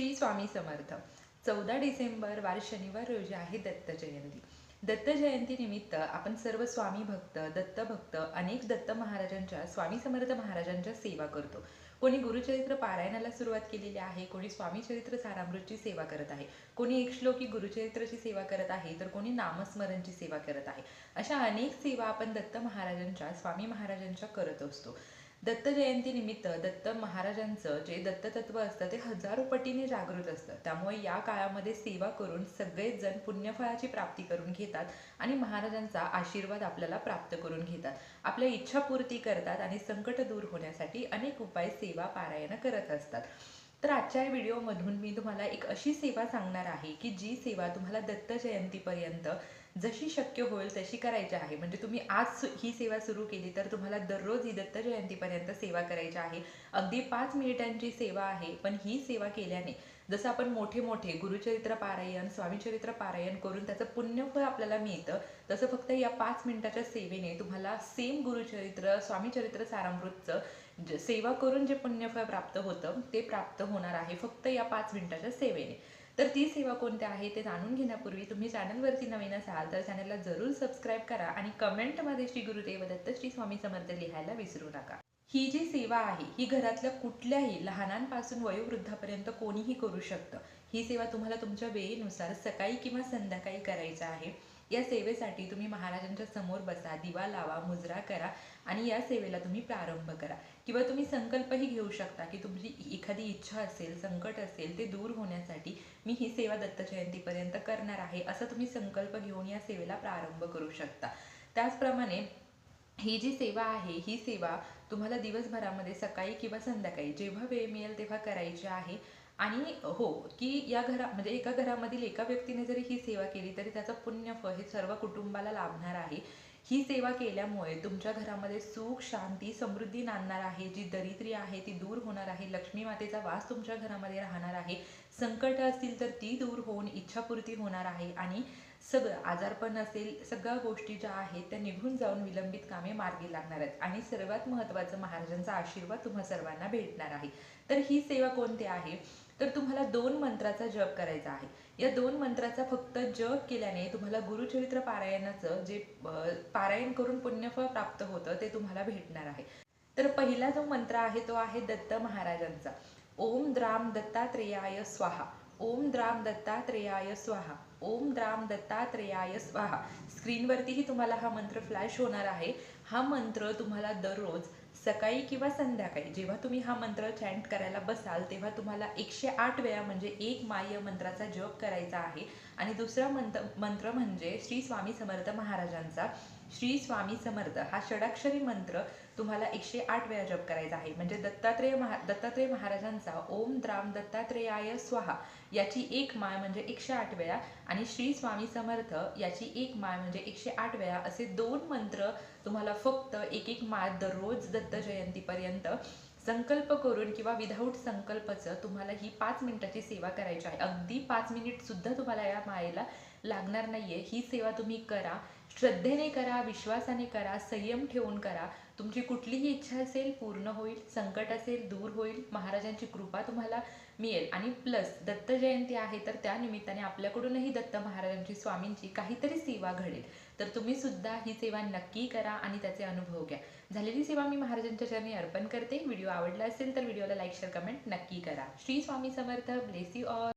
श्री स्वामी समर्थ. चौदा डिसेंबर वार शनिवार रोजी आहे दत्त जयंती. दत्त जयंतीनिमित्त आपण सर्व स्वामी भक्त दत्त भक्त अनेक दत्त महाराजांच्या स्वामी समर्थ महाराजांच्या सेवा करतो. कोणी गुरुचरित्र पारायणाला सुरुवात केलेली आहे कोणी स्वामी चरित्र सारामृतची सेवा करत आहे कोणी एक श्लोकी गुरुचरित्राची सेवा करत आहे तर कोणी नामस्मरणची सेवा करत आहे. अशा अनेक सेवा आपण दत्त महाराजांच्या स्वामी महाराजांच्या करत असतो. दत्त जयंतीनिमित्त दत्त महाराजांचं जे दत्ततत्व असतं ते हजारो पटीने जागृत असतं. त्यामुळे या काळामध्ये सेवा करून सगळेच जण पुण्यफळाची प्राप्ती करून घेतात आणि महाराजांचा आशीर्वाद आपल्याला प्राप्त करून घेतात. आपल्या इच्छापूर्ती करतात आणि संकट दूर होण्यासाठी अनेक उपाय सेवा पारायण करत असतात. तर आजच्या या व्हिडिओमधून मी तुम्हाला एक अशी सेवा सांगणार आहे की जी सेवा तुम्हाला दत्त जयंतीपर्यंत जशी शक्य होईल तशी करायची आहे. म्हणजे तुम्ही आज ही सेवा सुरू केली तर तुम्हाला दररोज ही दत्त जयंतीपर्यंत सेवा करायची आहे. अगदी पाच मिनिटांची सेवा आहे पण ही सेवा केल्याने जसं आपण मोठे मोठे गुरुचरित्र पारायण स्वामीचरित्र पारायण करून त्याचं पुण्यफळ आपल्याला मिळतं तसं फक्त या पाच मिनिटाच्या सेवेने तुम्हाला सेम गुरुचरित्र स्वामीचरित्र सारामृतचं सेवा करून जे पुण्यफळ प्राप्त होतं ते प्राप्त होणार आहे फक्त या पाच मिनिटाच्या सेवेने. तर ती सेवा कोणत्या आहे ते जाणून घेण्यापूर्वी तुम्ही चॅनलवरती नवीन असाल तर चॅनलला जरूर सबस्क्राईब करा आणि कमेंटमध्ये श्री गुरुदेव दत्त श्री स्वामी समर्थ लिहायला विसरू नका. ही जी सेवा आहे ही घरातल्या कुठल्याही लहानांपासून वयोवृद्धापर्यंत कोणीही करू शकतं. ही सेवा तुम्हाला तुमच्या वेळेनुसार सकाळी किंवा संध्याकाळी करायचं आहे. या सेवेसाठी तुम्ही महाराजांच्या समोर बसा दिवा लावा मुजरा करा आणि या सेवेला तुम्ही प्रारंभ करा. किंवा तुम्ही संकल्पही घेऊ शकता की तुमची एखादी इच्छा असेल संकट असेल ते दूर होण्यासाठी मी ही सेवा दत्त जयंतीपर्यंत करणार आहे असं तुम्ही संकल्प घेऊन या सेवेला प्रारंभ करू शकता. त्याचप्रमाणे ही जी सेवा आहे ही सेवा तुम्हाला दिवसभरामध्ये सकाळी किंवा संध्याकाळी जेव्हा वेळ मिळेल तेव्हा करायची आहे. आणि हो की या घरा म्हणजे एका घरामधील एका व्यक्तीने जरी ही सेवा केली तरी त्याचं पुण्यफळ हे सर्व कुटुंबाला लाभणार आहे. ही सेवा केल्यामुळे तुमच्या घरामध्ये सुख शांती समृद्धी नांदणार आहे. जी दरिद्री आहे ती दूर होणार आहे. लक्ष्मी मातेचा वास तुमच्या घरामध्ये राहणार आहे. संकट असतील तर ती दूर होऊन इच्छापूर्ती होणार आहे. आणि सगळं आजारपण असेल सगळ्या गोष्टी ज्या आहेत त्या निघून जाऊन विलंबित कामे मार्गी लागणार आहेत. आणि सर्वात महत्त्वाचं महाराजांचा आशीर्वाद तुम्हा सर्वांना भेटणार आहे. तर ही सेवा कोणती आहे? तर तुम्हाला दोन मंत्राचा जप करायचा आहे. या दोन मंत्राचा फक्त जप केल्याने तुम्हाला गुरुचरित्र पारायणाचं जे पारायण करून पुण्यफळ प्राप्त होतं ते तुम्हाला भेटणार आहे. तर पहिला जो मंत्र आहे तो आहे दत्त महाराजांचा. ओम द्राम दत्तात्रेयाय स्वाहा. ओम द्राम दत्तात्रेयाय स्वाहा. ओम द्राम दत्तात्रेयाय स्वाहा. स्क्रीनवरतीही तुम्हाला हा मंत्र फ्लॅश होणार आहे. हा मंत्र तुम्हाला दररोज सकाळी किंवा संध्याकाळी जेव्हा तुम्ही हा मंत्र चॅन्ट करायला बसाल तेव्हा तुम्हाला एकशे आठ वेळा म्हणजे एक माय मंत्राचा जप करायचा आहे. आणि दुसरा मंत्र मंत्र म्हणजे श्री स्वामी समर्थ महाराजांचा. श्री स्वामी समर्थ हा षडाक्षरी मंत्र तुम्हाला एकशे आठ वेळा जप करायचा आहे. म्हणजे दत्तात्रेय महा दत्तात्रेय महाराजांचा ओम द्राम दत्तात्रेयाय स्वाहा याची एक माळ म्हणजे एकशे आठ वेळा आणि श्री स्वामी समर्थ याची एक माळ म्हणजे एकशे आठ वेळा असे दोन मंत्र तुम्हाला फक्त एक एक माळ दररोज दत्त जयंतीपर्यंत संकल्प करून किंवा विदाऊट संकल्पचं तुम्हाला ही पाच मिनिटाची सेवा करायची आहे. अगदी पाच मिनिट सुद्धा तुम्हाला या मायेला लागणार नाही आहे ही सेवा तुम्ही करा. श्रद्धेने करा विश्वासाने करा संयम ठेवून करा. तुमची कुठलीही इच्छा असेल पूर्ण होईल संकट असेल दूर होईल महाराजांची कृपा तुम्हाला मिळेल. आणि प्लस दत्त जयंती आहे तर त्या निमित्ताने आपल्याकडूनही दत्त महाराजांची स्वामींची काहीतरी सेवा घडेल. तर तुम्ही सुद्धा ही सेवा नक्की करा आणि त्याचे अनुभव घ्या. झालेली सेवा मी महाराजांच्या चरणी अर्पण करते. व्हिडिओ आवडला असेल तर व्हिडिओला लाईक शेअर कमेंट नक्की करा. Shri Swami Samarth. Bless you all